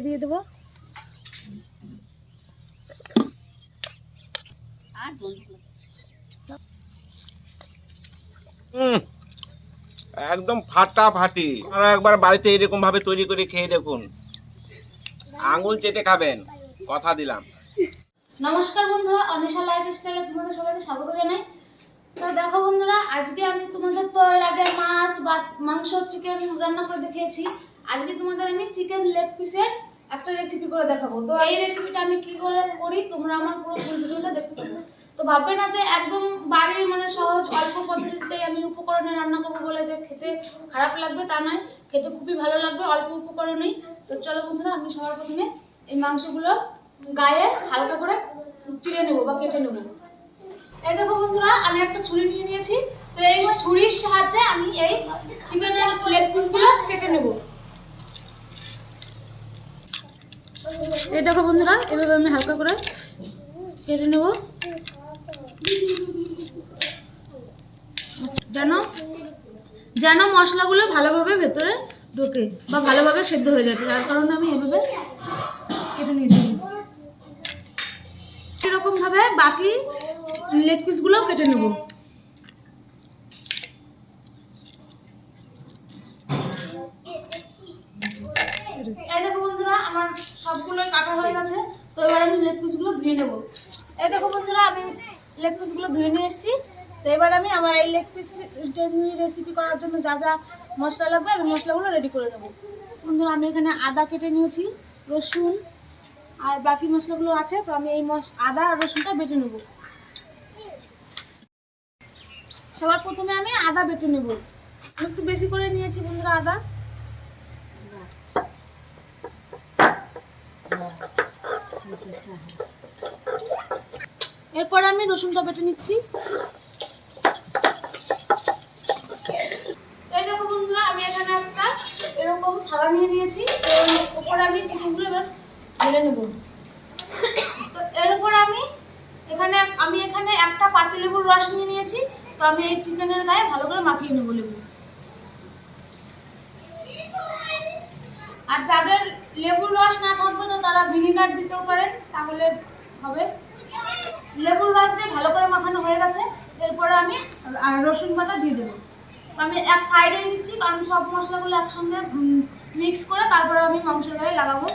দিয়ে দেবো? হুম একদম ফাটাফাটি। আপনারা একবার বাড়িতে এরকম ভাবে তৈরি করে খেয়ে দেখুন। আঙুল চেটে খাবেন কথা দিলাম। নমস্কার বন্ধুরা অনিশা লাইফ স্টাইলে তোমাদের সবাইকে স্বাগত জানাই। তো দেখো বন্ধুরা আজকে আমি তোমাদের তো এর আগে মাছ বা মাংস চিকেন রান্না করে দেখিয়েছি। আজকে তোমাদের আমি চিকেন লেগ পিসের একটা রেসিপি করে দেখাবো। তো এই রেসিপিটা আমি কি করে করি, তোমরা আমার পুরো ভিডিওটা দেখতে পাবো তো ভাববে না যে একদম বাড়ির মানে সহজ, অল্প পদ্ধতিতেই আমি উপকরণে রান্না করব বলে যে খেতে খারাপ লাগবে তা নয়, খেতে খুবই ভালো লাগবে, অল্প উপকরণেই। তো চলো বন্ধুরা, আমি সবার প্রথমে এই মাংসগুলো গায়ে হালকা করে চিড়ে নেব বা কেটে নেব। এই দেখো বন্ধুরা, আমি একটা ছুরি নিয়ে নিয়েছি। তো এই ছুরির সাহায্যে আমি এই চিকেনের লেগ পিসগুলো কেটে নেব। এই দেখো বন্ধুরা, এভাবে আমি হালকা করে কেটে নেব। যেন যেন মশলাগুলো ভালোভাবে ভেতরে ঢোকে বা ভালোভাবে সেদ্ধ হয়ে যায়, যার কারণে আমি এভাবে কেটে নিয়েছি। এরকম ভাবে বাকি লেগ পিসগুলোও কেটে নেব এই দেখো বন্ধুরা আমার সবগুলোই কাটা হয়ে গেছে তো এবার আমি লেগ পিসগুলো ধুয়ে নেব এই দেখো বন্ধুরা আমি লেগ পিসগুলো ধুয়ে নিয়ে এসেছি তো এবার আমি আমার এই লেগ পিস রেসিপি করার জন্য যা যা মশলা লাগবে আমি মশলাগুলো রেডি করে নেব। বন্ধুরা, আমি এখানে আদা কেটে নিয়েছি, রসুন আর বাকি মশলাগুলো আছে, তো আমি এই মশ আদা আর রসুনটা বেটে নেব। সবার প্রথমে আমি আদা বেটে নেব। একটু বেশি করে নিয়েছি বন্ধুরা আদা। এরপর আমি রসুনটা বেটে নিচ্ছি এই দেখো বন্ধুরা আমি এখানে একটা এরকম থালা নিয়ে নিয়েছি উপরে আমি চিকেনগুলো এবার ঢেলে নেব। তো এর উপর আমি এখানে আমি এখানে একটা পাতিলেবুর রস নিয়ে নিয়েছি। তো আমি এই চিকেনের গায়ে ভালো করে মাখিয়ে নেব লেবু। আর যাদের লেবুর রস না থাকবে তো তারা ভিনিগার দিতেও পারেন, তাহলে হবে। লেবুর রস দিয়ে ভালো করে মাখানো হয়ে গেছে। এরপরে আমি রসুন বাটা দিয়ে দেবো। তো আমি এক সাইডে নিচ্ছি, কারণ সব মশলাগুলো একসঙ্গে মিক্স করে তারপরে আমি মাংসের গায়ে লাগাবো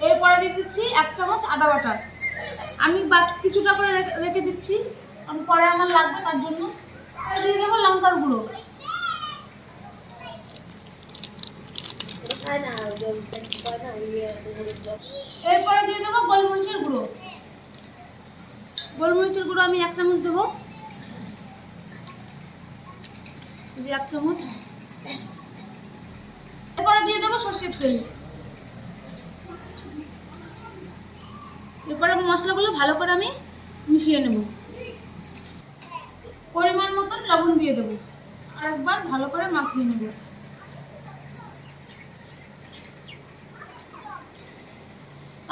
এরপরে দিয়ে দিচ্ছি এক চামচ আদা বাটা। আমি বাকি কিছুটা করে রেখে- রেখে দিচ্ছি। কারণ পরে আমার লাগবে তার জন্য আর দিয়ে দেবো লঙ্কার গুঁড়ো। এরপরে দিয়ে দেবো গোলমরিচের গুঁড়ো। গোলমরিচের গুঁড়ো আমি এক চামচ দেবো। এক চামচ সর্ষের তেল। মশলাগুলো ভালো করে আমি মিশিয়ে নেব। পরিমাণ মতন লবণ দিয়ে ভালো করে মাখিয়ে নেব।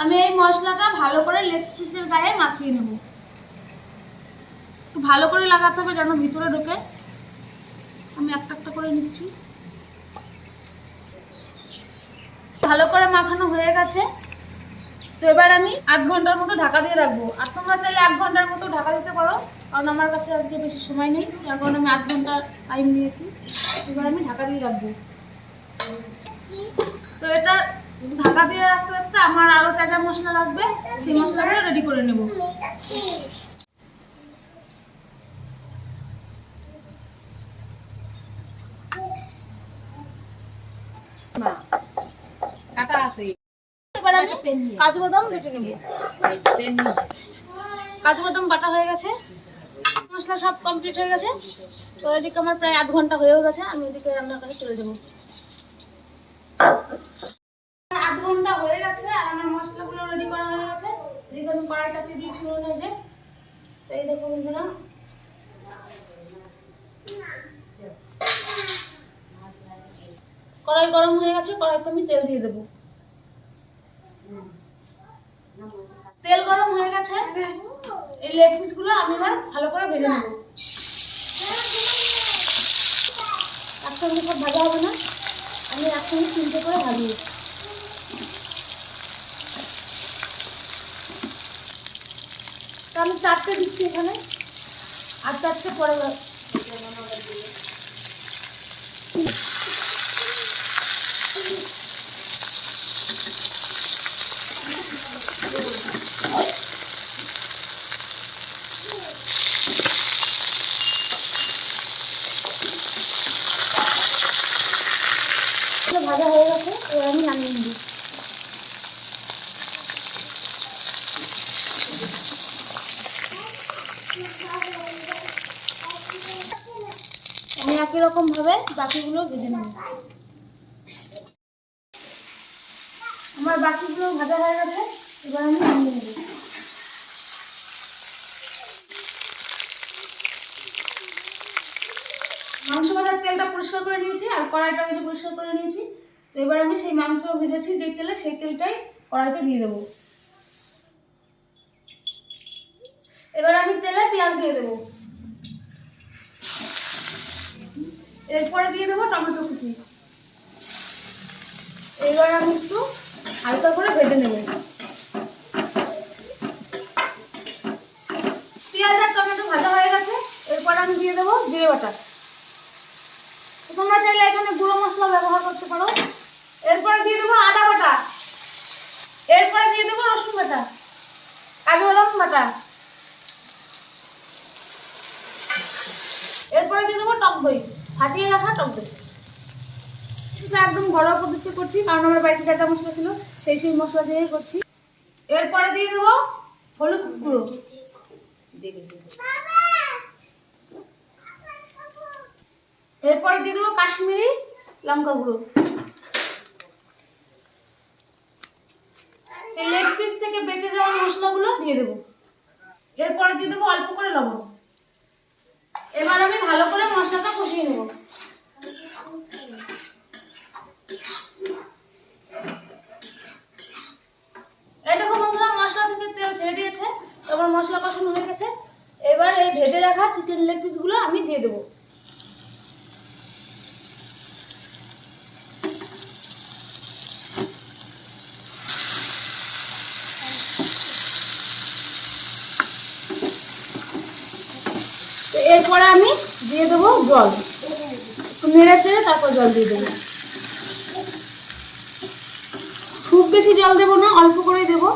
আমি এই মশলাটা ভালো করে লেগ পিসের গায়ে মাখিয়ে নেব। ভালো করে লাগাতে হবে যেন ভিতরে ঢোকে। আমি একটা একটা করে নিচ্ছি। ভালো করে মাখানো হয়ে গেছে। তো এবার আমি আধ ঘণ্টার মতো ঢাকা দিয়ে রাখব। আর তোমরা চাইলে এক ঘণ্টার মতো ঢাকা দিতে পারো, কারণ আমার কাছে আজকে বেশি সময় নেই, যার কারণে আমি আধ ঘণ্টা টাইম নিয়েছি। এবার আমি ঢাকা দিয়ে রাখব। তো এটা ঢাকা দিয়ে রাখতে রাখতে আমার আরও যা যা মশলা লাগবে, সেই মশলাগুলো রেডি করে নেব। কাটা আছে। এবার আমি কাজু বাদাম বেটে নেব। কাজু বাদাম বাটা হয়ে গেছে। মশলা সব কমপ্লিট হয়ে গেছে। তো এদিকে আমার প্রায় আধ ঘণ্টা হয়েও গেছে। আমি ওদিকে রান্নার কাছে চলে যাব। আধ ঘণ্টা হয়ে গেছে আর আমার মশলাগুলো রেডি করা হয়ে গেছে। এদিকে আমি কড়াই যে। তো এই বন্ধুরা। কড়াই গরম হয়ে গেছে। কড়াইতে আমি তেল দিয়ে দেবো। তেল গরম হয়ে গেছে, এই লেগ পিসগুলো আমি এবার ভালো করে ভেজে নেব। একসঙ্গে সব ভালো হবে না, আমি একসঙ্গে তিনটে করে ভাজি তো আমি চারটে দিচ্ছি এখানে, আর চারটে পরে আমি একই রকম ভাবে বাকিগুলো ভেজে নেব। আমার বাকিগুলো ভাজা হয়ে গেছে, এবার আমি নামিয়ে নেব। মাংস ভাজার তেলটা পরিষ্কার করে নিয়েছি, আর কড়াইটা ভেজে পরিষ্কার করে নিয়েছি। তো এবার আমি সেই মাংস ভেজেছি যে তেলে, সেই তেলটাই কড়াইতে দিয়ে দেবো। এবার আমি তেলে পেঁয়াজ দিয়ে দেবো। এরপরে দিয়ে দেবো টমেটো কুচি। এবার আমি একটু হালকা করে ভেজে নেব। পেঁয়াজ আর টমেটো ভাজা হয়ে গেছে, এরপর আমি দিয়ে দেবো জিরে বাটা। তোমরা চাইলে এখানে গুঁড়ো মশলা ব্যবহার করতে পারো। এরপরে দিয়ে দেবো আদা বাটা। এরপরে দিয়ে দেবো রসুন বাটা, কাজু বাদাম বাটা। এরপরে দিয়ে দেবো টক দই। ফাটিয়ে রাখা টক একদম ঘরোয়া পদ্ধতি করছি, কারণ আমার বাড়িতে যা যা মশলা ছিল, সেই সেই মশলা দিয়েই করছি। এরপরে দিয়ে দেবো হলুদ গুঁড়ো। এরপরে দিয়ে দেবো কাশ্মীরি লঙ্কা গুঁড়ো। সেই লেগ পিস থেকে বেঁচে যাওয়া মশলাগুলো দিয়ে দেবো। এরপরে দিয়ে দেবো অল্প করে লবণ। এবার আমি ভালো করে মশলাটা কষিয়ে নেব। বন্ধুরা, মশলা থেকে তেল ছেড়ে দিয়েছে, তারপর মশলা গেছে। এবার এই ভেজে রাখা চিকেন লেগ পিসগুলো আমি দিয়ে দেবো। এরপরে আমি দিয়ে দেবো জল। একটু নেড়ে চেড়ে তারপর জল দিয়ে দেবো। খুব বেশি জল দেবো না অল্প করেই দেবো।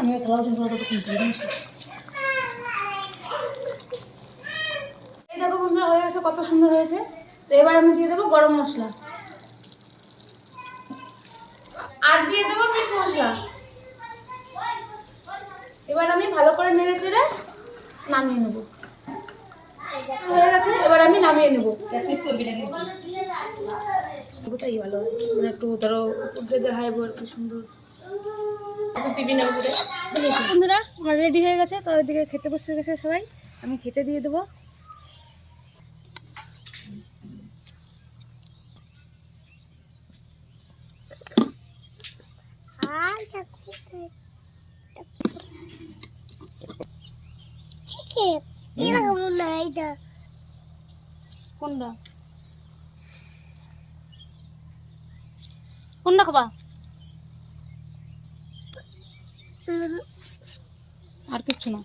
আমি থালা। এই দেখো বন্ধুরা হয়ে গেছে কত সুন্দর হয়েছে। তো এবার আমি দিয়ে দেবো গরম মশলা। আর দিয়ে দেবো মশলা এবার আমি ভালো করে নেড়ে চেড়ে নামিয়ে নেব। হয়ে গেছে, এবার আমি নামিয়ে নেব। তাই ভালো। মানে একটু ধরো হাই আর কি সুন্দর। দেখেছি। বন্ধুরা, আমার রেডি হয়ে গেছে, তো ওইদিকে খেতে বসে গেছে সবাই। আমি খেতে দিয়ে দেবো। কোনটা? কোনটা খাবা? আর কিচ্ছু না।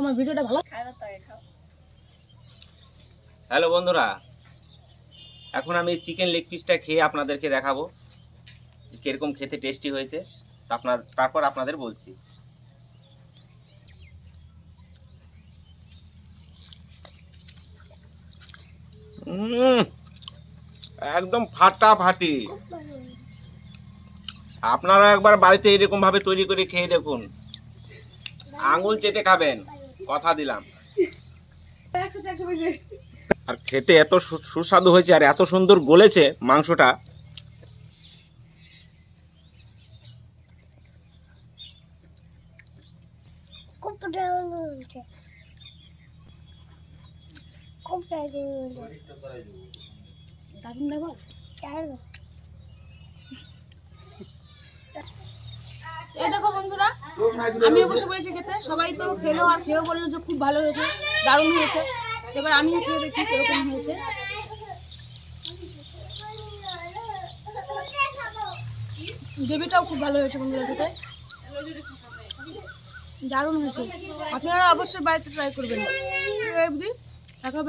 আমার ভিডিওটা ভালো। হ্যালো বন্ধুরা এখন আমি চিকেন লেগ পিসটা খেয়ে আপনাদেরকে দেখাবো কীরকম খেতে টেস্টি হয়েছে। আপনার, তারপর আপনাদের বলছি। একদম ফাটাফাটি। আপনারা একবার বাড়িতে এরকম ভাবে তৈরি করে খেয়ে দেখুন। আঙুল চেটে খাবেন, কথা দিলাম। আর খেতে এত সুস্বাদু হয়েছে আর এত সুন্দর গলেছে মাংসটা। দেখো বন্ধুরা আমিও বসে পড়েছি খেতে। সবাই তো খেলো আর খেয়েও বলল যে খুব ভালো হয়েছে দারুণ হয়েছে। এবার আমি উঠে দেখি কীরকম হয়েছে। বেবিটাও খুব ভালো হয়েছে বন্ধুরা খেতে। দারুণ হয়েছে। আপনারা অবশ্যই বাড়িতে ট্রাই করবেন। এই অবধি দেখা